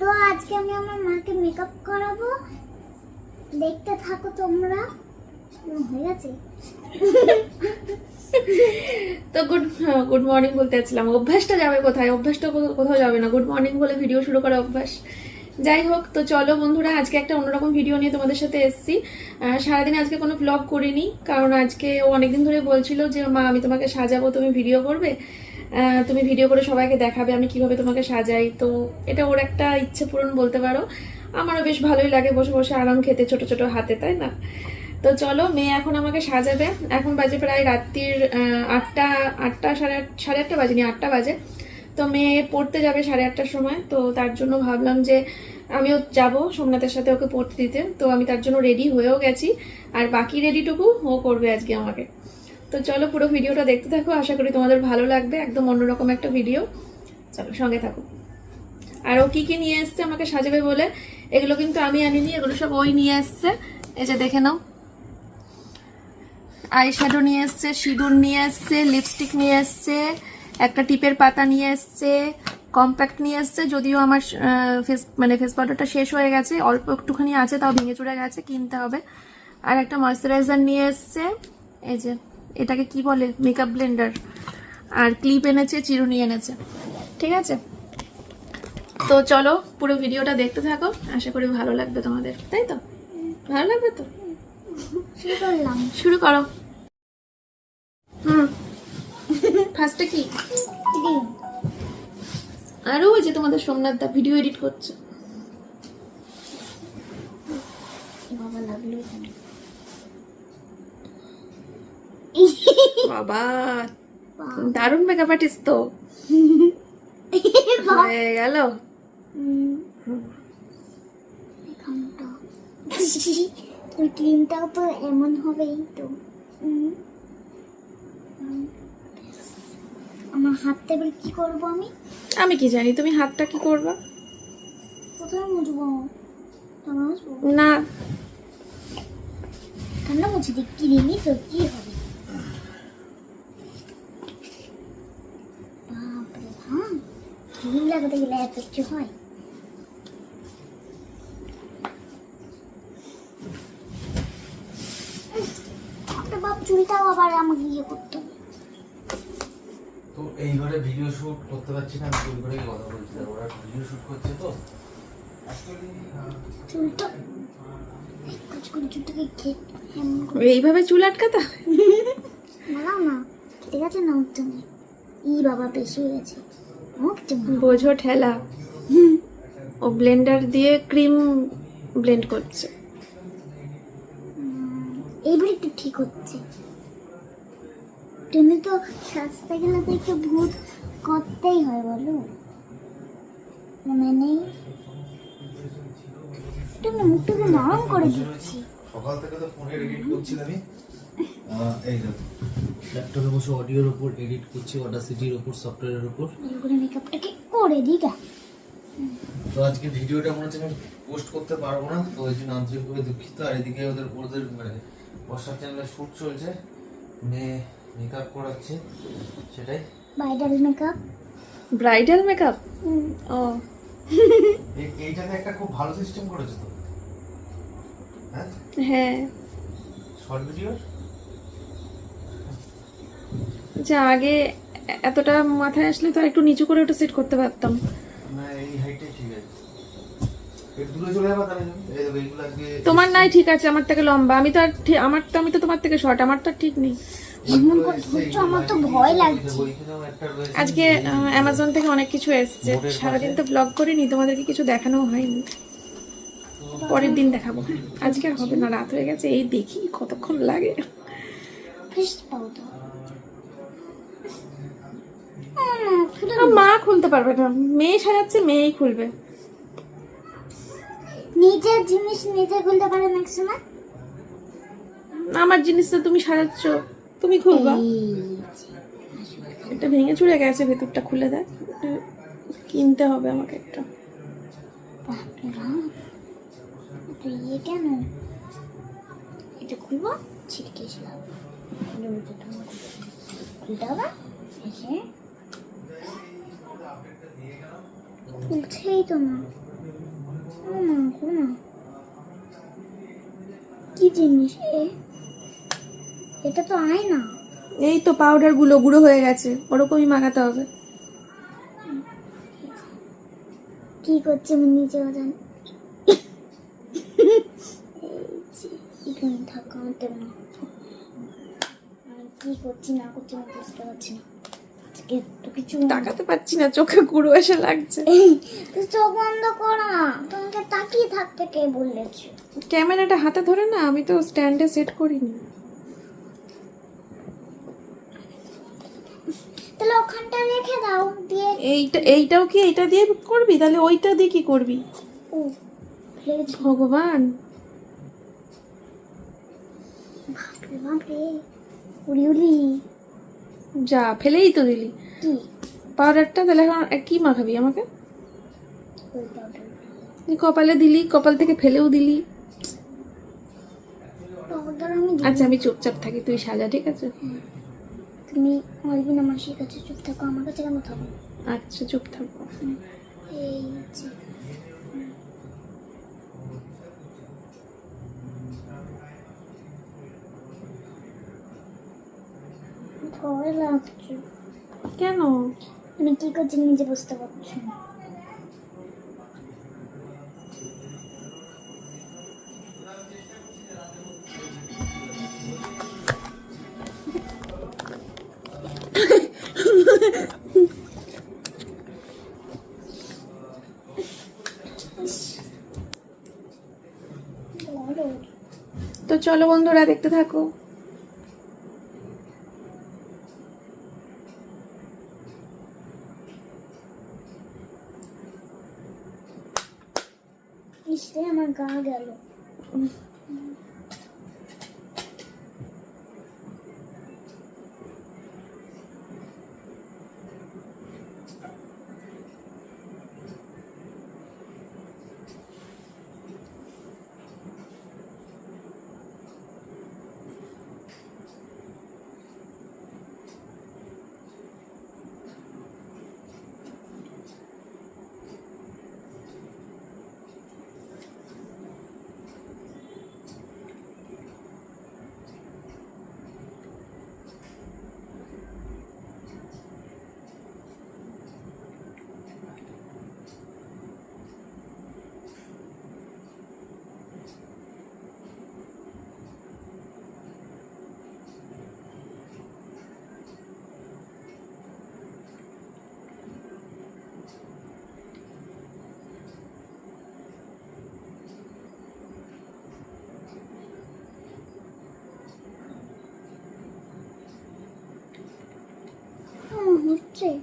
তো আজকে আমি আমার মাকে মেকআপ করাবো। দেখতে থাকো তোমরা। হয়ে গেছে। তো গুড গুড মর্নিং বলতে যাচ্ছিলাম অভ্যাসটা যাবে কোথায়? অভ্যাসটা কোথাও যাবে না। গুড মর্নিং বলে ভিডিও শুরু করা অভ্যাস। যাই হোক, তো চলো বন্ধুরা, আজকে একটা অন্যরকম ভিডিও নিয়ে তোমাদের সাথে এসেছি। সারাদিন আজকে কোনো ব্লগ করিনি, কারণ আজকে ও অনেকদিন ধরে বলছিল যে, মা, আমি তোমাকে সাজাবো, তুমি ভিডিও করবে। তুমি ভিডিও করে সবাইকে দেখাবে আমি কীভাবে তোমাকে সাজাই। তো এটা ওর একটা ইচ্ছে পূরণ বলতে পারো। আমারও বেশ ভালোই লাগে বসে বসে আরাম খেতে ছোট ছোট হাতে, তাই না? তো চলো, মেয়ে এখন আমাকে সাজাবে। এখন বাজে প্রায় রাত্রির আটটা আটটা সাড়ে আট, সাড়ে আটটা বাজে বাজেনি, আটটা বাজে। তো মেয়ে পড়তে যাবে সাড়ে আটটার সময়। তো তার জন্য ভাবলাম যে আমিও যাব সোমনাথের সাথে ওকে পড়তে দিতে। তো আমি তার জন্য রেডি হয়েও গেছি। আর বাকি রেডিটুকু ও করবে আজকে আমাকে। তো চলো পুরো ভিডিওটা দেখতে থাকো, আশা করি তোমাদের ভালো লাগবে, একদম অন্যরকম একটা ভিডিও। চলো, সঙ্গে থাকো। আর ও কি কি নিয়ে এসছে আমাকে সাজাবে বলে, এগুলো কিন্তু আমি আনিনি, এগুলো সব ওই নিয়ে এসছে। এই যে দেখে নাও। আই শ্যাডো নিয়ে এসছে, সিঁদুর নিয়ে এসছে, লিপস্টিক নিয়ে এসছে, একটা টিপের পাতা নিয়ে এসছে, কম্প্যাক্ট নিয়ে এসছে, যদিও আমার ফেস মানে ফেস পাউডারটা শেষ হয়ে গেছে, অল্প একটুখানি আছে, তাও ভেঙে চুরে গেছে, কিনতে হবে। আর একটা ময়শ্চারাইজার নিয়ে এসছে, এই যে এটাকে কি বলে? মেকআপ ব্লেন্ডার আর ক্লিপ এনেছে, চিরুনি এনেছে। ঠিক আছে? তো চলো, পুরো ভিডিওটা দেখতে থাকো। আশা করি ভালো লাগবে তোমাদের। তাই তো? ভালো লাগবে তো? শুরু করো। হুম। ফার্স্টে কি? আরও ওই যে তোমাদের সোমনাথ দা ভিডিও এডিট করছে। বাবা লাগল। বাবা দারুণ মেকআপ আর্টিস্ট তো। হয়ে গেল। ওই ক্রিমটাও তো এমন হবেই তো। আমার হাতটা এবার কি করব আমি? আমি কি জানি তুমি হাতটা কি করবা? কোথায় মুছবো? না। কেন মুছে দিই ক্রিমই তো কি হবে বাপরে হ্যাঁ ক্রিম লাগাতে গেলে এত কিছু হয়? একটা বাপ চুলটাও আবার আমাকে ইয়ে করতে হবে। তো এই ঘরে ভিডিও শুট করতে পারছি না আমি ঘরে কথা বলছি। ওরা ভিডিও শুট করছে তো। চুলটা এই কাজ করে চুলটাকে খেয়ে এমন করে এইভাবে চুল আটকাতা লাগাও না ঠিক আছে না উঠতে নেই ই বাবা বেশি হয়ে গেছে। না। বোঝো ঠেলা। ও ব্লেন্ডার দিয়ে ক্রিম ব্লেন্ড করছে। উম, এইবার একটু ঠিক হচ্ছে। তুমি তো সাজতে গেলে তো একটু ভূত করতেই হয় বলো। মনে নেই? তুমি মুখটুকু নরম করে দিচ্ছি। সকাল থেকে তো ফোনে এডিট করছিলামই আহ, এই দেখো। ল্যাপটপে বসে অডিওর উপর এডিট করছি অডাসিটির উপর সফটওয়্যারের উপর। ভালো করে গা তো আজকে ভিডিওটা মনে হচ্ছে আমি পোস্ট করতে পারব না তো ওই জন্য আন্তরিকভাবে দুঃখিত। আর এদিকে ওদের ওদের মানে বর্ষার চ্যানেলে শ্যুট চলছে মেয়ে মেকআপ করাচ্ছে সেটাই। ব্রাইডাল মেকআপ ব্রাইডাল মেকআপ ও। এই- এইটাতে একটা খুব ভালো সিস্টেম করেছে তো। হ্যাঁ? হ্যাঁ। শর্ট ভিডিওর যা আগে এতটা মাথায় আসলে তো আর একটু নিচু করে ওটা সেট করতে পারতাম। না এই হাইটটাই ঠিক আছে। একটু দূরে চলে যাবা তাহলে। এই দেখো এইগুলো আজকে তোমার নাই ঠিক আছে আমার থেকে লম্বা। আমি তো আর আমার তো আমি তো তোমার থেকে শর্ট আমার তো ঠিক নেই। আমার তো ভয় লাগছে। আজকে অ্যামাজন থেকে অনেক কিছু এসছে। সারাদিন তো ব্লগ করিনি তোমাদেরকে কিছু দেখানো হয়নি। পরের দিন দেখাবো। হ্যাঁ আজকে আর হবে না রাত হয়ে গেছে এই দেখি কতক্ষণ লাগে। মা খুলতে পারবে না। মেয়ে সাজাচ্ছে মেয়েই খুলবে। নিজের জিনিস নিজে খুলতে পারে না সময়? আমার জিনিস তো তুমি সাজাচ্ছ তুমি খুলবা। এটা ভেঙে চুরে গেছে ভেতরটা খুলে দেয় কিনতে হবে আমাকে একটা। ইয়ে কেন? এটা খুলবো? ছিটকেছিলাম খুলতে হবে। এসে খুলছেই তো না। না কি জিনিস এটা তো আয়না এই তো পাউডারগুলো গুঁড়ো হয়ে গেছে ওরকমই মাখাতে হবে। কি করছে আমি নিজেও জানি। এখানে থাকা আমাদের না। কি করছি না করছি আমি বুঝতে পারছি না। আজকে তো কিছু তাকাতে পারছি না চোখে গুঁড়ো এসে লাগছে। চোখ বন্ধ করা তোমাকে তাকিয়ে থাকতে কে বলেছে? ক্যামেরাটা হাতে ধরে না আমি তো স্ট্যান্ডে সেট করিনি। তাহলে ওখানটা রেখে দাও দিয়ে এইটা এইটাও কি এইটা দিয়ে করবি? তাহলে ওইটা দিয়ে কি করবি? ও ভগবান। বাপরে বাপরে। উড়ি উড়ি। যা ফেলেই তো দিলি। পাউডারটা তাহলে এখন কি মাখাবি আমাকে? কপালে দিলি কপাল থেকে ফেলেও দিলি। আচ্ছা আমি চুপচাপ থাকি তুই সাজা ঠিক আছে? তুমি অলবিনা মাসির কাছে চুপ থাকো আমার কাছে কেন থাকো? আচ্ছা চুপ থাকব এই ভয় লাগছে। কেন? আমি কি করছি নিজে বুঝতে পারছি না। তো চলো বন্ধুরা দেখতে থাকো। আমার 对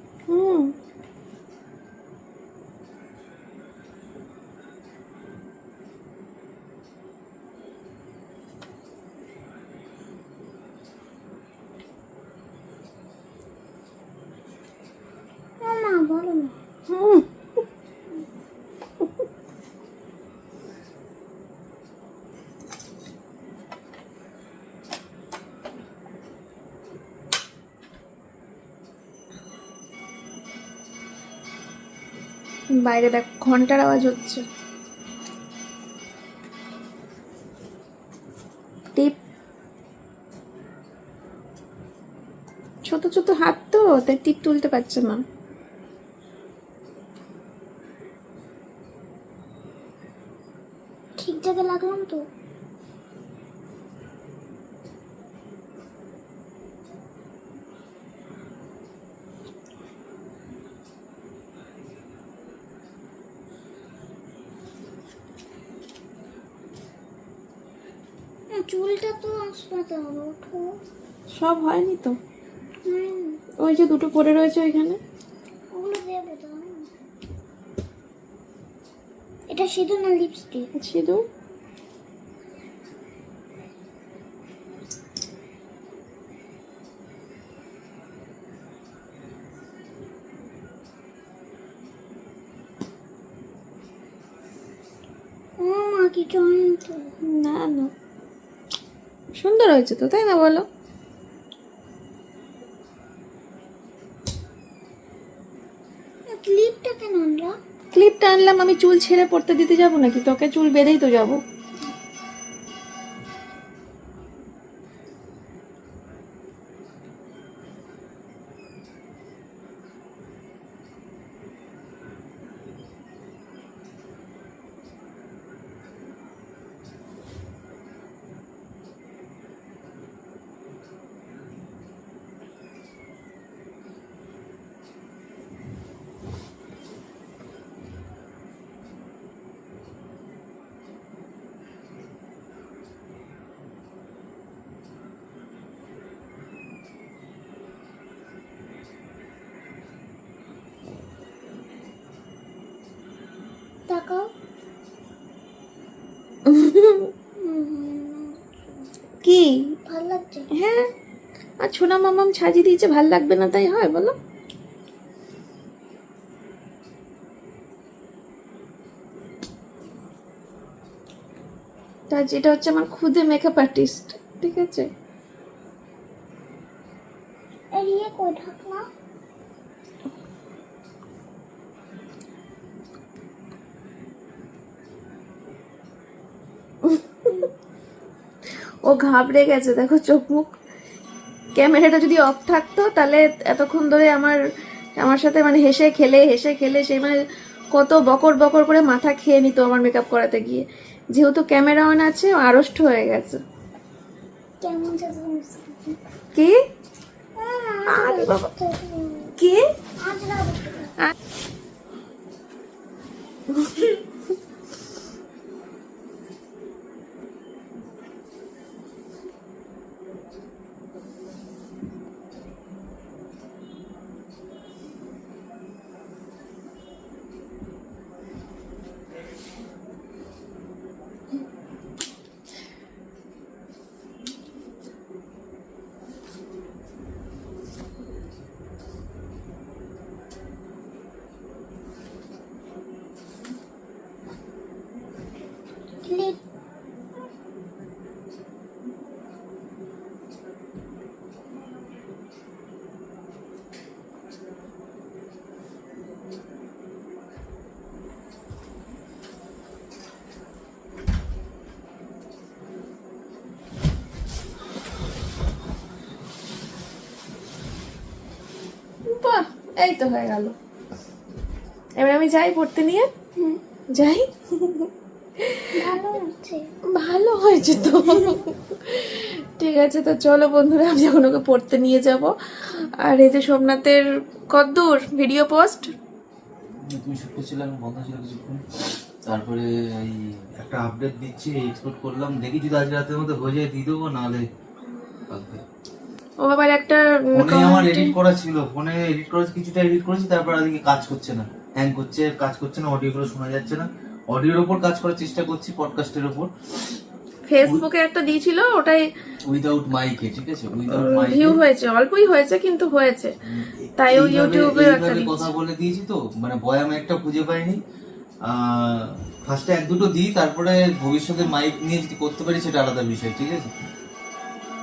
বাইরে দেখ, ঘণ্টার আওয়াজ হচ্ছে। টিপ। ছোট ছোট হাত তো, তাই টিপ তুলতে পারছে না ঠিক জায়গায় লাগলাম তো না, চুলটা তো আসপাতা ওঠো। সব হয়নি তো? ওই যে দুটো পড়ে রয়েছে ওইখানে। ওগুলো দেবো তো। এটা সিঁদুর না লিপস্টিক সিঁদুর ও মা কিছু হয়নি তো না না হয়েছে তো তাই না বলো? ক্লিপটা কেন আনলাম? ক্লিপটা আনলাম আমি চুল ছেড়ে পড়তে দিতে যাব নাকি? তোকে চুল বেঁধেই তো যাব। তাকাও। কি? ভালো লাগছে। হ্যাঁ। আর ছোনা মামাম সাজিয়ে দিয়েছে ভালো লাগবে না তাই হয় বলো। তা যেটা হচ্ছে আমার খুদে মেকআপ আর্টিস্ট ঠিক আছে? এই ইয়ে কই ঢাকনা ও ঘাবড়ে গেছে দেখো চোখ মুখ। ক্যামেরাটা যদি অফ থাকতো তাহলে এতক্ষণ ধরে আমার আমার সাথে মানে হেসে খেলে হেসে খেলে সে মানে কত বকর বকর করে মাথা খেয়ে নিত আমার মেকআপ করাতে গিয়ে। যেহেতু ক্যামেরা অন আছে আড়ষ্ট হয়ে গেছে। কি? কি? এই তো হয়ে গেল। এবার আমি যাই পড়তে নিয়ে। যাই। ভালো হয়েছে তো। ঠিক আছে তো চলো বন্ধুরা আমি এখন ওকে পড়তে নিয়ে যাব। আর এই যে সোমনাথের কদ্দূর ভিডিও পোস্ট। তুমি শুট করছিলাম বন্ধ ছিল কিছুক্ষণ। তারপরে এই একটা আপডেট দিচ্ছি এক্সপোর্ট করলাম। দেখি যদি আজ রাতের মধ্যে হয়ে যায় দিয়ে দেবো নাহলে কালকে। ও একটা ফোনে আমার এডিট করা ছিল ফোনে এডিট করেছি কিছুটা এডিট করেছি তারপর আজকে কাজ করছে না। হ্যাং করছে কাজ করছে না অডিও গুলো শোনা যাচ্ছে না। অডিওর ওপর কাজ করার চেষ্টা করছি পডকাস্টের ওপর। ফেসবুকে একটা দিয়েছিল ওটাই উইদাউট মাইকে ঠিক আছে? উইদাউট ভিউ হয়েছে অল্পই হয়েছে কিন্তু হয়েছে। তাই ইউটিউবে একটা কথা বলে দিয়েছি তো মানে বয়াম একটা খুঁজে পাইনি। ফার্স্টে এক দুটো দিই তারপরে ভবিষ্যতে মাইক নিয়ে যদি করতে পারি সেটা আলাদা বিষয় ঠিক আছে?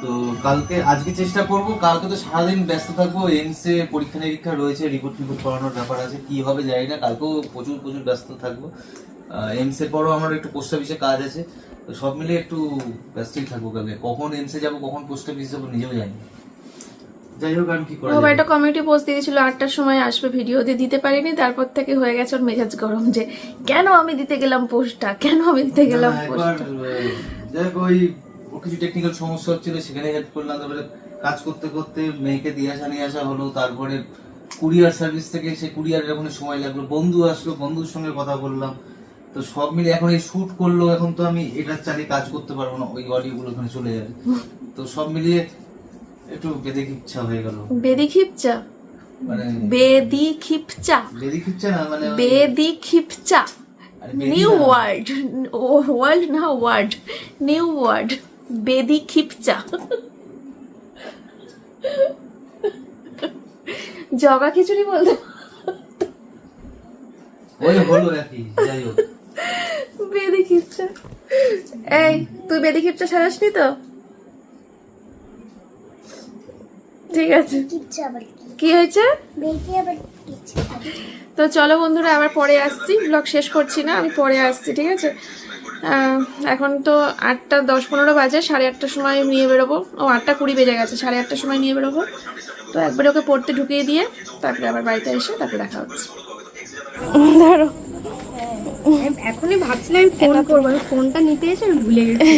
তো কালকে আজকে চেষ্টা করব কালকে তো সারাদিন ব্যস্ত থাকব এমসে পরীক্ষা নিরীক্ষা রয়েছে রিপোর্ট ফিপোর্ট করানোর ব্যাপার আছে কি হবে জানি না কালকেও প্রচুর প্রচুর ব্যস্ত থাকব। এমস এর পরও আমার একটু পোস্ট অফিসে কাজ আছে তো সব মিলিয়ে একটু ব্যস্তই থাকব কালকে। কখন এমসে যাব কখন পোস্ট অফিস যাব নিজেও জানি যাই হোক আমি কি করা ও একটা কমিউনিটি পোস্ট দিয়েছিল আটটার সময় আসবে ভিডিও দিয়ে দিতে পারিনি তারপর থেকে হয়ে গেছে ওর মেজাজ গরম যে কেন আমি দিতে গেলাম পোস্টটা কেন আমি দিতে গেলাম পোস্টটা যাই হোক ওই ওর কিছু টেকনিক্যাল সমস্যা হচ্ছিল সেখানে হেল্প করলাম। তারপরে কাজ করতে করতে মেয়েকে দিয়ে আসা নিয়ে আসা হলো। তারপরে কুরিয়ার সার্ভিস থেকে সে কুরিয়ারের ওখানে সময় লাগল। বন্ধু আসলো বন্ধুর সঙ্গে কথা বললাম। তো সব মিলে এখন এই শুট করল এখন তো আমি এটার চালিয়ে কাজ করতে পারব না ওই অডিও গুলো ওখানে চলে যাবে। তো সব মিলিয়ে একটু বেদিক ইচ্ছা হয়ে গেল। বেদি খিপচা মানে বেদি খিপচা বেদিক ইচ্ছা না মানে বেদি খিপচা নিউ ওয়ার্ড ওয়ার্ল্ড না ওয়ার্ড নিউ ওয়ার্ড বেদি খিপচা জগা খিচুড়ি বলতে ওই হলো একই যাই হোক। বেদি খিপচা এই তুই বেদি খিপচা সারাসনি তো? ঠিক আছে। কি? কি হয়েছে? তো চলো বন্ধুরা আবার পরে আসছি। ব্লগ শেষ করছি না আমি পরে আসছি ঠিক আছে? এখন তো আটটা দশ পনেরো বাজে সাড়ে আটটার সময় নিয়ে বেরোবো। ও আটটা কুড়ি বেজে গেছে সাড়ে আটটার সময় নিয়ে বেরোবো। তো একবার ওকে পড়তে ঢুকিয়ে দিয়ে তারপরে আবার বাড়িতে এসে তারপরে দেখা হচ্ছে। ধরো এখনই ভাবছিলাম আমি ফোন করব আমি ফোনটা নিতে এসে আমি ভুলে গেছি।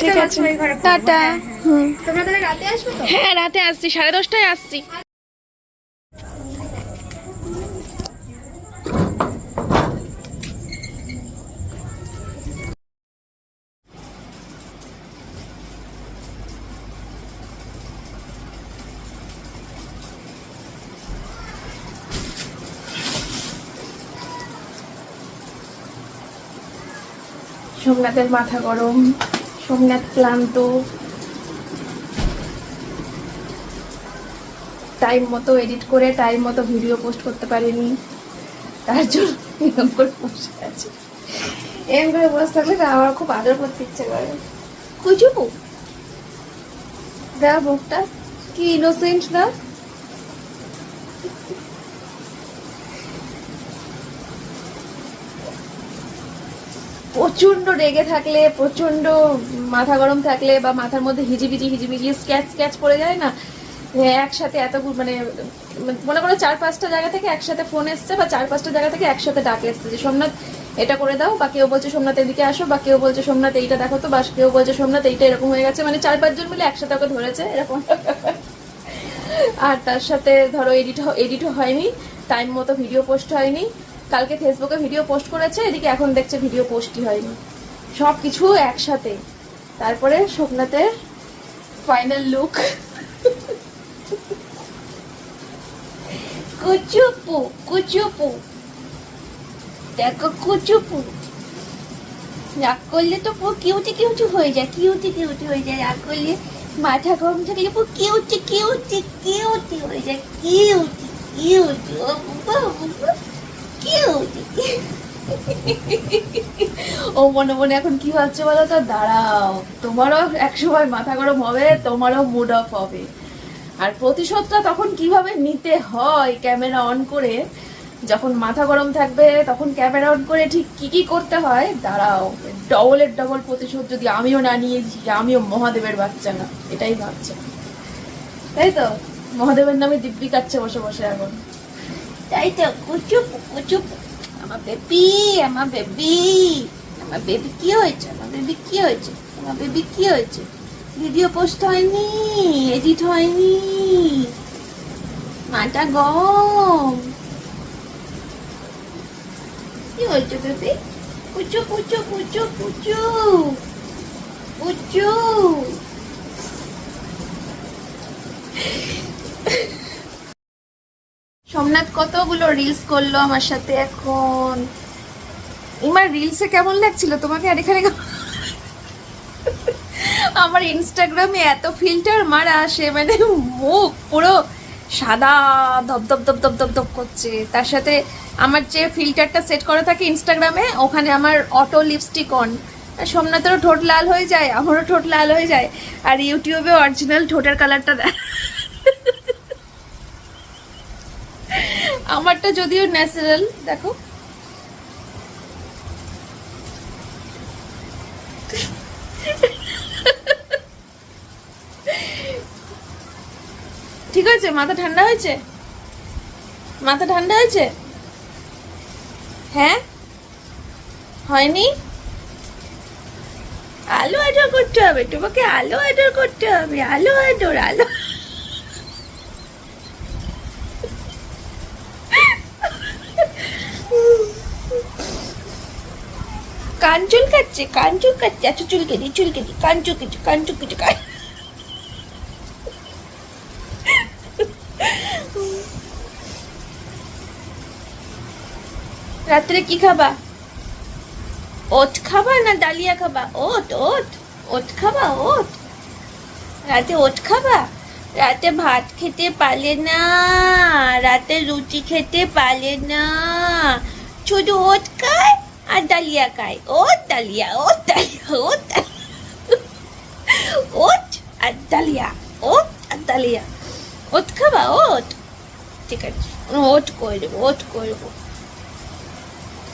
ঠিক আছে। টাটা। হুম তোমরা তাহলে রাতে আসবে তো? হ্যাঁ রাতে আসছি সাড়ে দশটায় আসছি। সোমনাথের মাথা গরম সোমনাথ ক্লান্ত। টাইম মতো এডিট করে টাইম মতো ভিডিও পোস্ট করতে পারিনি। তার জন্য এরকম করে বসে আছে। এরকম করে বসে থাকলে আমার খুব আদর করতে ইচ্ছে করে। কুচুপু দেখ মুখটা কি ইনোসেন্ট না? প্রচণ্ড রেগে থাকলে প্রচণ্ড মাথা গরম থাকলে বা মাথার মধ্যে হিজিবিজি হিজিবিজি স্ক্যাচ স্ক্যাচ পড়ে যায় না একসাথে এত মানে মনে করো চার পাঁচটা জায়গা থেকে একসাথে ফোন এসছে বা চার পাঁচটা জায়গা থেকে একসাথে ডাক এসছে যে, সোমনাথ, এটা করে দাও বা কেউ বলছে সোমনাথ এদিকে আসো বা কেউ বলছে সোমনাথ এইটা দেখো তো বা কেউ বলছে সোমনাথ এইটা এরকম হয়ে গেছে। মানে চার পাঁচজন মিলে একসাথে ওকে ধরেছে এরকম। আর তার সাথে ধরো এডিট এডিটও হয়নি, টাইম মতো ভিডিও পোস্ট হয়নি কালকে ফেসবুকে ভিডিও পোস্ট করেছে, এদিকে এখন দেখছে ভিডিও পোস্টই হয়নি। সব কিছু একসাথে। তারপরে সোমনাথের ফাইনাল লুক কুচুপু কুচুপু। দেখো কুচুপু। রাগ করলে তো পুরো কিউটি কিউটি হয়ে যায়, কিউটি কিউটি হয়ে যায়। রাগ করলে মাথা গরম থাকলে পুরো কিউটি কিউটি কিউটি হয়ে যায়। Cutie cutie. ও ও মনে মনে এখন কি ভাবছে বলো তো? দাঁড়াও, তোমারও একসময় মাথা গরম হবে, তোমারও মুড অফ হবে। আর প্রতিশোধটা তখন কীভাবে নিতে হয় ক্যামেরা অন করে? যখন মাথা গরম থাকবে, তখন ক্যামেরা অন করে ঠিক কি কি করতে হয়? দাঁড়াও ডবলের ডবল প্রতিশোধ যদি আমিও না নিয়েছি, আমিও মহাদেবের বাচ্চা না, এটাই ভাবছে। তাই তো? মহাদেবের নামে দিব্যি কাচ্ছে বসে বসে এখন। তাই তো, কুচুপ কুচুপ। আমার বেবি আমার বেবি আমার বেবি কি হয়েছে? আমার বেবি কি হয়েছে? আমার বেবি কি হয়েছে? ভিডিও পোস্ট হয়নি এডিট হয়নি। মাটা গম। কি হয়েছে বেবি কুচু কুচু কুচু কুচু কুচু সোমনাথ কতগুলো রিলস করল আমার সাথে এখন? ইমার রিলসে কেমন লাগছিল তোমাকে? আর এখানে আমার ইনস্টাগ্রামে এত ফিল্টার মারা আসে মানে মুখ পুরো সাদা ধপধপ ধপ ধপ ধপ ধপ করছে। তার সাথে আমার যে ফিল্টারটা সেট করা থাকে ইনস্টাগ্রামে ওখানে আমার অটো লিপস্টিক অন সোমনাথেরও ঠোঁট লাল হয়ে যায়, আমারও ঠোঁট লাল হয়ে যায়। আর ইউটিউবে অরিজিনাল ঠোঁটের কালারটা দেয় আমারটা যদিও ন্যাচারাল দেখো। ঠিক আছে মাথা ঠান্ডা হয়েছে? মাথা ঠান্ডা হয়েছে? হ্যাঁ? হয়নি? আলো অর্ডার করতে হবে, তোমাকে আলো অর্ডার করতে হবে, আলো অর্ডার আলো। কান চুলকাচ্ছে কান চুলকাচ্ছে আচ্ছা চুলকে দি চুলকে দি। কান চুলকেছে কান চুলকেছে কান রাত্রে কি খাবা? ওট খাবা না ডালিয়া খাবা? ওট ওট। ওট খাবা, ওট। রাতে ওট খাবা? রাতে ভাত খেতে পারলে না। রাতে রুটি খেতে পারলে না। শুধু ওট খায় আর ডালিয়া খায় ওট ডালিয়া ওট ডালিয়া ডালিয়া। ওট আর ডালিয়া, ওট আর ডালিয়া। ওট খাবা? ওট। ঠিক আছে। ওট করব ওট করব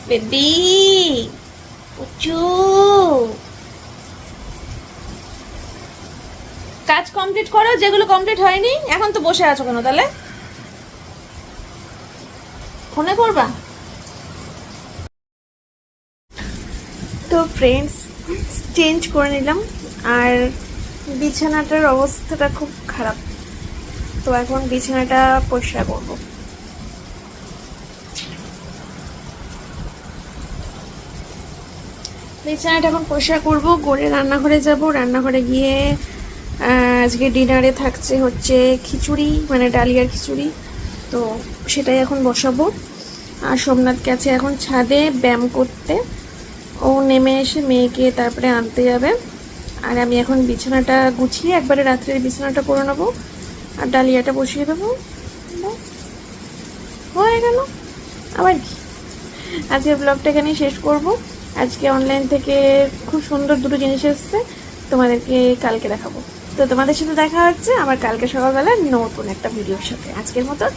বেবি, উচু। কাজ কমপ্লিট করো, যেগুলো কমপ্লিট হয়নি, এখন তো বসে আছো কেন তাহলে? ফোনে করবা? তো ফ্রেন্ডস চেঞ্জ করে নিলাম। আর বিছানাটার অবস্থাটা খুব খারাপ। তো এখন বিছানাটা পরিষ্কার করব। বিছানাটা এখন পরিষ্কার করব, করে রান্নাঘরে যাব। রান্নাঘরে গিয়ে আজকে ডিনারে থাকছে হচ্ছে খিচুড়ি মানে ডালিয়ার খিচুড়ি। তো সেটাই এখন বসাবো। আর সোমনাথ গেছে এখন ছাদে ব্যায়াম করতে। ও নেমে এসে মেয়েকে তারপরে আনতে যাবে। আর আমি এখন বিছানাটা গুছিয়ে একবারে রাত্রের বিছানাটা করে নেব। আর ডালিয়াটা বসিয়ে দেবো। হয়ে গেল। আবার কি? আজকের ব্লগটা এখানেই শেষ করব। আজকে অনলাইন থেকে খুব সুন্দর দুটো জিনিস এসছে। তোমাদেরকে কালকে দেখাবো। তো তোমাদের সাথে দেখা হচ্ছে। আমার কালকে সকালবেলা নতুন একটা ভিডিওর সাথে। আজকের মতো